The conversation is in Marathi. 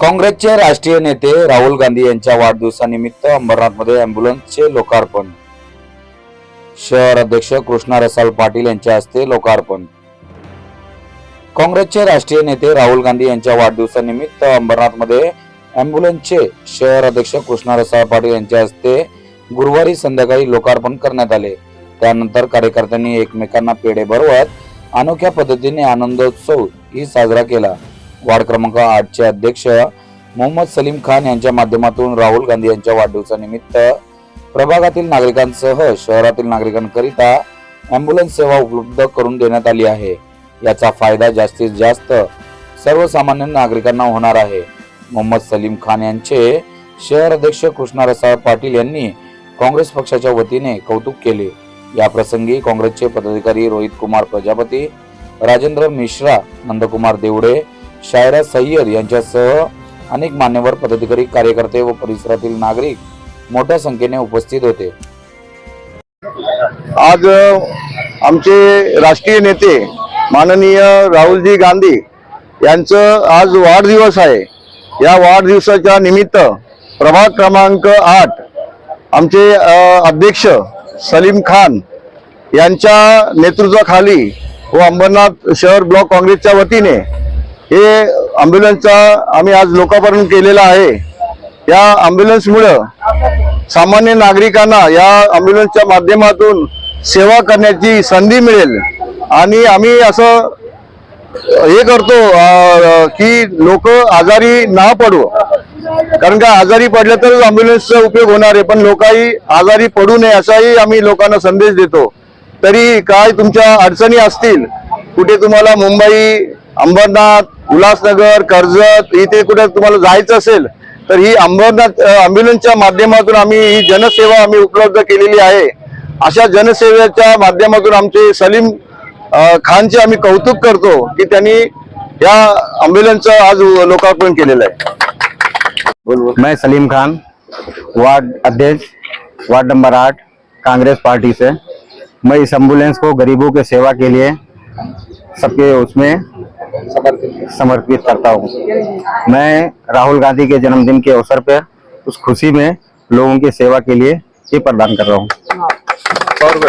काँग्रेसचे राष्ट्रीय नेते राहुल गांधी यांच्या वाढदिवसानिमित्त अंबरनाथमध्ये अँब्युलन्सचे लोकार्पण. शहर अध्यक्ष कृष्णा रसाल पाटील यांच्या हस्ते लोकार्पण. काँग्रेसचे राष्ट्रीय नेते राहुल गांधी यांच्या वाढदिवसानिमित्त अंबरनाथमध्ये अँब्युलन्सचे शहर अध्यक्ष कृष्णा रसाळ पाटील यांच्या हस्ते गुरुवारी संध्याकाळी लोकार्पण करण्यात आले. त्यानंतर कार्यकर्त्यांनी एकमेकांना पेढे भरवत अनोख्या पद्धतीने आनंदोत्सव ही साजरा केला. वार्ड क्रमांक आठचे अध्यक्ष मोहम्मद सलीम खान यांच्या माध्यमातून राहुल गांधी यांच्या वाढदिवसानिमित्त प्रभागातील नागरिकांसह शहरातील नागरिकांकरिता ॲम्ब्युलन्स सेवा उपलब्ध करून देण्यात आली आहे. याचा फायदा जास्तीत जास्त सर्वसामान्य नागरिकांना होणार आहे. मोहम्मद सलीम खान यांचे शहर अध्यक्ष कृष्णा रसाळ पाटील यांनी काँग्रेस पक्षाच्या वतीने कौतुक केले. या प्रसंगी काँग्रेसचे पदाधिकारी रोहित कुमार प्रजापती राजेंद्र मिश्रा नंदकुमार देवडे शायरा सय्यद यांच्यासह अनेक मान्यवर पदाधिकारी कार्यकर्ते व परिसरातील नागरिक मोठ्या संख्येने उपस्थित होते. आज आमचे राष्ट्रीय नेते माननीय राहुलजी गांधी यांचं आज वाढदिवस आहे. या वाढदिवसाच्या निमित्त प्रभाग क्रमांक आठ आमचे अध्यक्ष सलीम खान यांच्या नेतृत्वाखाली व अंबरनाथ शहर ब्लॉक काँग्रेसच्या वतीने हे ॲम्ब्युलन्सचा आम्ही आज लोकार्पण केलेला आहे. या ॲम्ब्युलन्समुळं सामान्य नागरिकांना या ॲम्ब्युलन्सच्या माध्यमातून सेवा करण्याची संधी मिळेल. आणि आम्ही असं हे करतो की लोक आजारी ना पडू. कारण का आजारी पडलं तरच अँब्युलन्सचा उपयोग होणार आहे पण लोकही आजारी पडू नये असाही आम्ही लोकांना संदेश देतो. तरी काय तुमच्या अडचणी असतील कुठे तुम्हाला मुंबई अंबरनाथ उल्हासनगर कर्जत इथे कुठे तुम्हाला जायचं असेल तर ही अंबरनाथ अ, अँब्युलन्सच्या माध्यमातून आम्ही ही जनसेवा आम्ही उपलब्ध केलेली आहे. अशा जनसेवेच्या माध्यमातून आमचे सलीम खानचे आम्ही कौतुक करतो की त्यांनी या अँब्युलन्सचं आज लोकार्पण केलेलं आहे. मैं सलीम खान वार्ड अध्यक्ष वार्ड नंबर आठ कांग्रेस पार्टी से। मैं इस एंबुलेंस को गरीबों के सेवा के लिए सबके उसमें समर्पित करता हूँ। मैं राहुल गांधी के जन्मदिन के अवसर पर उस खुशी में लोगों की सेवा के लिए ये प्रदान कर रहा हूँ।